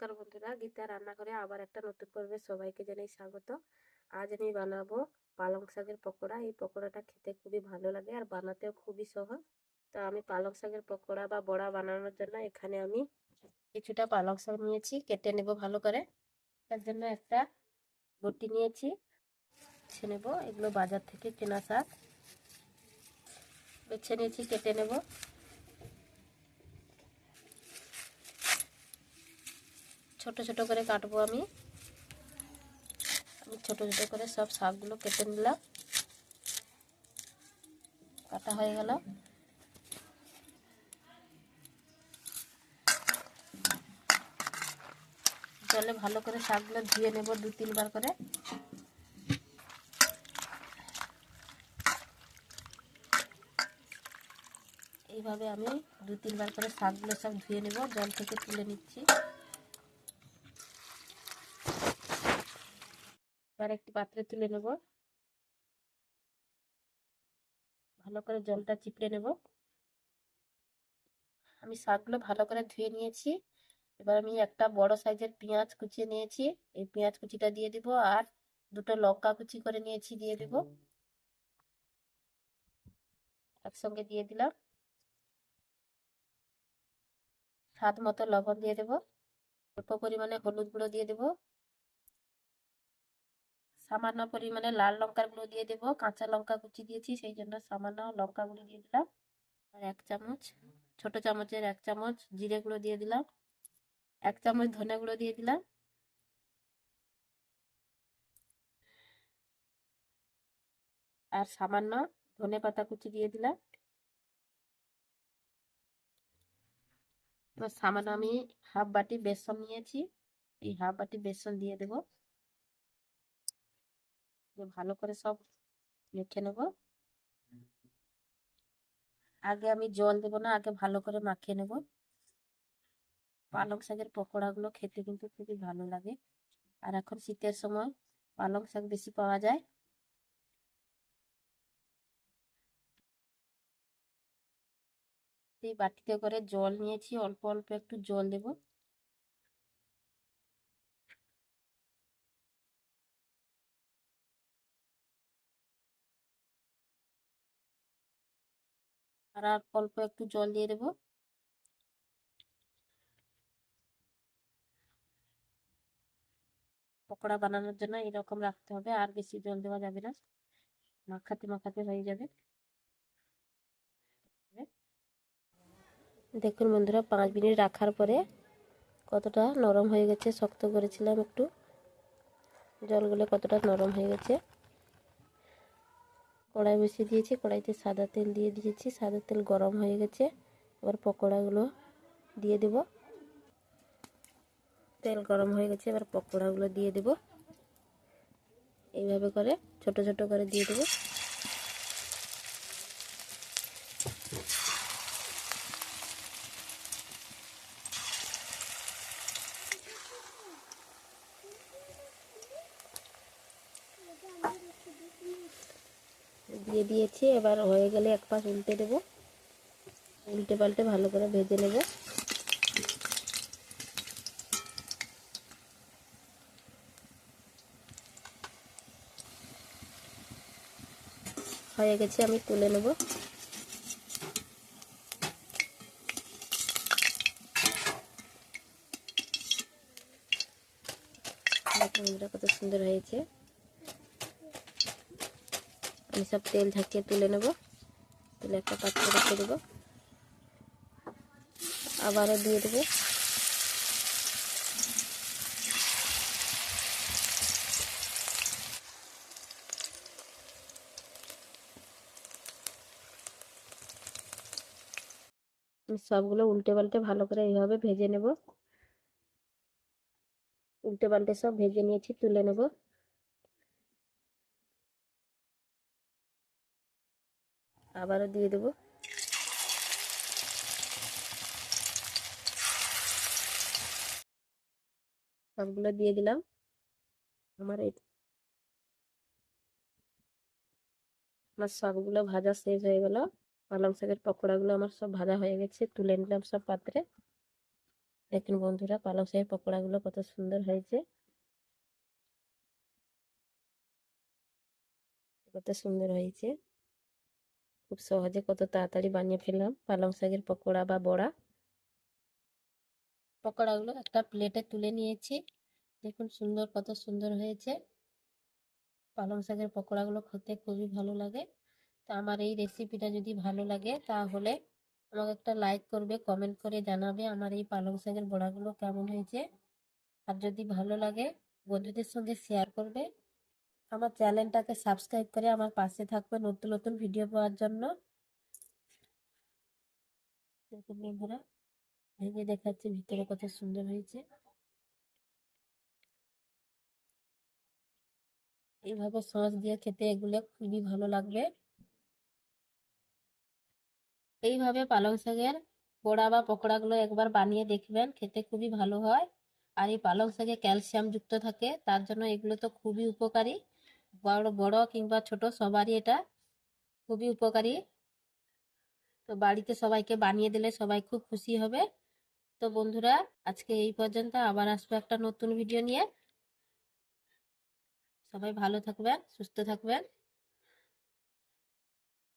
নমস্কার বন্ধুরা, গীতা রান্না করে আবার একটা নতুন পর্বে সবাইকে জানাই স্বাগত। আজ আমি বানাবো পালং শাকের পকোড়া। এই পকোড়াটা খেতে খুবই ভালো লাগে আর বানাতেও খুবই সহজ। তো আমি পালং শাকের পকোড়া বা বড়া বানানোর জন্য এখানে আমি কিছুটা পালং শাক নিয়েছি, কেটে নেব ভালো করে। তার জন্য একটা বটি নিয়েছি, বেছে নেব। এগুলো বাজার থেকে কেনা শাক। বেছে নিয়েছি, কেটে নেব। ছোট ছোট করে কাটবো আমি। আমি ছোট ছোট করে সব শাকগুলো কেটে নিলাম। কাটা হয়ে গেল। জলে ভালো করে শাকগুলো ধুয়ে নেব দু তিনবার করে। এইভাবে আমি দু তিনবার করে শাকগুলো সব ধুয়ে নেব। জল থেকে তুলে নিচ্ছি। এবার একটি পাত্রে তুলে নেব। ভালো করে জলটা চিপড়ে নেব। আমি শাকগুলো ভালো করে ধুয়ে নিয়েছি। এবার আমি একটা বড় সাইজের পেঁয়াজ কুচিয়ে নিয়েছি। এই পেঁয়াজ কুচিটা দিয়ে দিব আর দুটো লঙ্কা কুচি করে নিয়েছি দিয়ে দিব। একসঙ্গে দিয়ে দিলাম। স্বাদ মতো লবণ দিয়ে দেব। অল্প পরিমাণে হলুদ গুঁড়ো দিয়ে দেব। সামান্য পরিমাণে লাল লঙ্কার গুঁড়ো দিয়ে দেব, কাঁচা লঙ্কা কুচি দিয়েছি, সেই জন্য সামান্য লঙ্কা গুঁড়ো দিয়ে দিলাম। আর এক চামচ, ছোট চামচের এক চামচ জিরে গুঁড়ো দিয়ে দিলাম। এক চামচ ধনে গুঁড়ো দিয়ে দিলাম। আর সামান্য ধনে পাতা কুচি দিয়ে দিলাম। সামান্য আমি হাফ বাটি বেসন নিয়েছি। এই হাফ বাটি বেসন দিয়ে দেব। ভালো করে সব মেখে নেব। আগে আমি জল দেব না, আগে ভালো করে মাখিয়ে নেব। পালং শাকের পকোড়াগুলো খেতে কিন্তু খুবই ভালো লাগে। আর এখন শীতের সময় পালং শাক বেশি পাওয়া যায়। এই বাটিতে করে জল নিয়েছি, অল্প অল্প একটু জল দেব। আর আর অল্প একটু জল দিয়ে দেব। পকোড়া বানানোর জন্য এরকম রাখতে হবে, আর বেশি জল দেওয়া যাবে না। মাখাতে মাখাতে হয়ে যাবে। দেখুন বন্ধুরা, পাঁচ মিনিট রাখার পরে কতটা নরম হয়ে গেছে, শক্ত করেছিলাম একটু। জলগুলো কতটা নরম হয়ে গেছে। কড়াই বসিয়ে দিয়েছি। কড়াইতে সাদা তেল দিয়ে দিয়েছি। সাদা তেল গরম হয়ে গেছে। এবার পকোড়াগুলো দিয়ে দেব। তেল গরম হয়ে গেছে। এবার পকোড়াগুলো দিয়ে দেব। এইভাবে করে, ছোট ছোট করে দিয়ে দেবো। দিয়ে দিয়েছি। এবার হয়ে গেলে এক পাশ উল্টে দেব। উল্টে পাল্টে ভালো করে ভেজে নেব। হয়ে গেছে, আমি তুলে নেব। কত সুন্দর হয়েছে। আমি সব তেল ঝাঁকিয়ে তুলে নেব। তুলে একটা পাত্র রেখে দেবো। আবারও দিয়ে দেবো। সবগুলো উল্টে পাল্টে ভালো করে এইভাবে ভেজে নেব। উল্টে পাল্টে সব ভেজে নিয়েছি, তুলে নেব। আবারও দিয়ে দেবো। সবগুলো দিয়ে দিলাম। আমার এই আমার সবগুলো ভাজা শেষ হয়ে গেল। পালং শাকের পকোড়াগুলো আমার সব ভাজা হয়ে গেছে। তুলে নিলাম সব পাত্রে। দেখুন বন্ধুরা, পালং শাকের পকোড়াগুলো কত সুন্দর হয়েছে। কত সুন্দর হয়েছে। খুব সহজে কত তাড়াতাড়ি বানিয়ে ফেললাম। পালং শাকের পকোড়া বা বড়া। পকোড়াগুলো একটা প্লেটে তুলে নিয়েছি। দেখুন সুন্দর, কত সুন্দর হয়েছে। পালং শাকের পকোড়াগুলো খেতে খুবই ভালো লাগে। তা আমার এই রেসিপিটা যদি ভালো লাগে, তাহলে আমাকে একটা লাইক করবে, কমেন্ট করে জানাবে আমার এই পালং শাকের বড়াগুলো কেমন হয়েছে। আর যদি ভালো লাগে, বন্ধুদের সঙ্গে শেয়ার করবে। আমার চ্যানেলটাকে সাবস্ক্রাইব করে আমার পাশে থাকবে নতুন নতুন ভিডিও পাওয়ার জন্য। দেখুন বন্ধুরা, ভেঙে দেখাচ্ছে, ভিতরে কত সুন্দর হয়েছে। এইভাবে সস দিয়ে খেতে এগুলো খুবই ভালো লাগবে। এইভাবে পালং শাকের পোড়া বা পকোড়াগুলো একবার বানিয়ে দেখবেন, খেতে খুবই ভালো হয়। আর এই পালং শাকে ক্যালসিয়াম যুক্ত থাকে, তার জন্য এগুলো তো খুবই উপকারী। বড় বড় কিংবা ছোট সবারই এটা খুবই উপকারী। তো বাড়িতে সবাইকে বানিয়ে দিলে সবাই খুব খুশি হবে। তো বন্ধুরা, আজকে এই পর্যন্ত। আবার আসব একটা নতুন ভিডিও নিয়ে। সবাই ভালো থাকবেন, সুস্থ থাকবেন।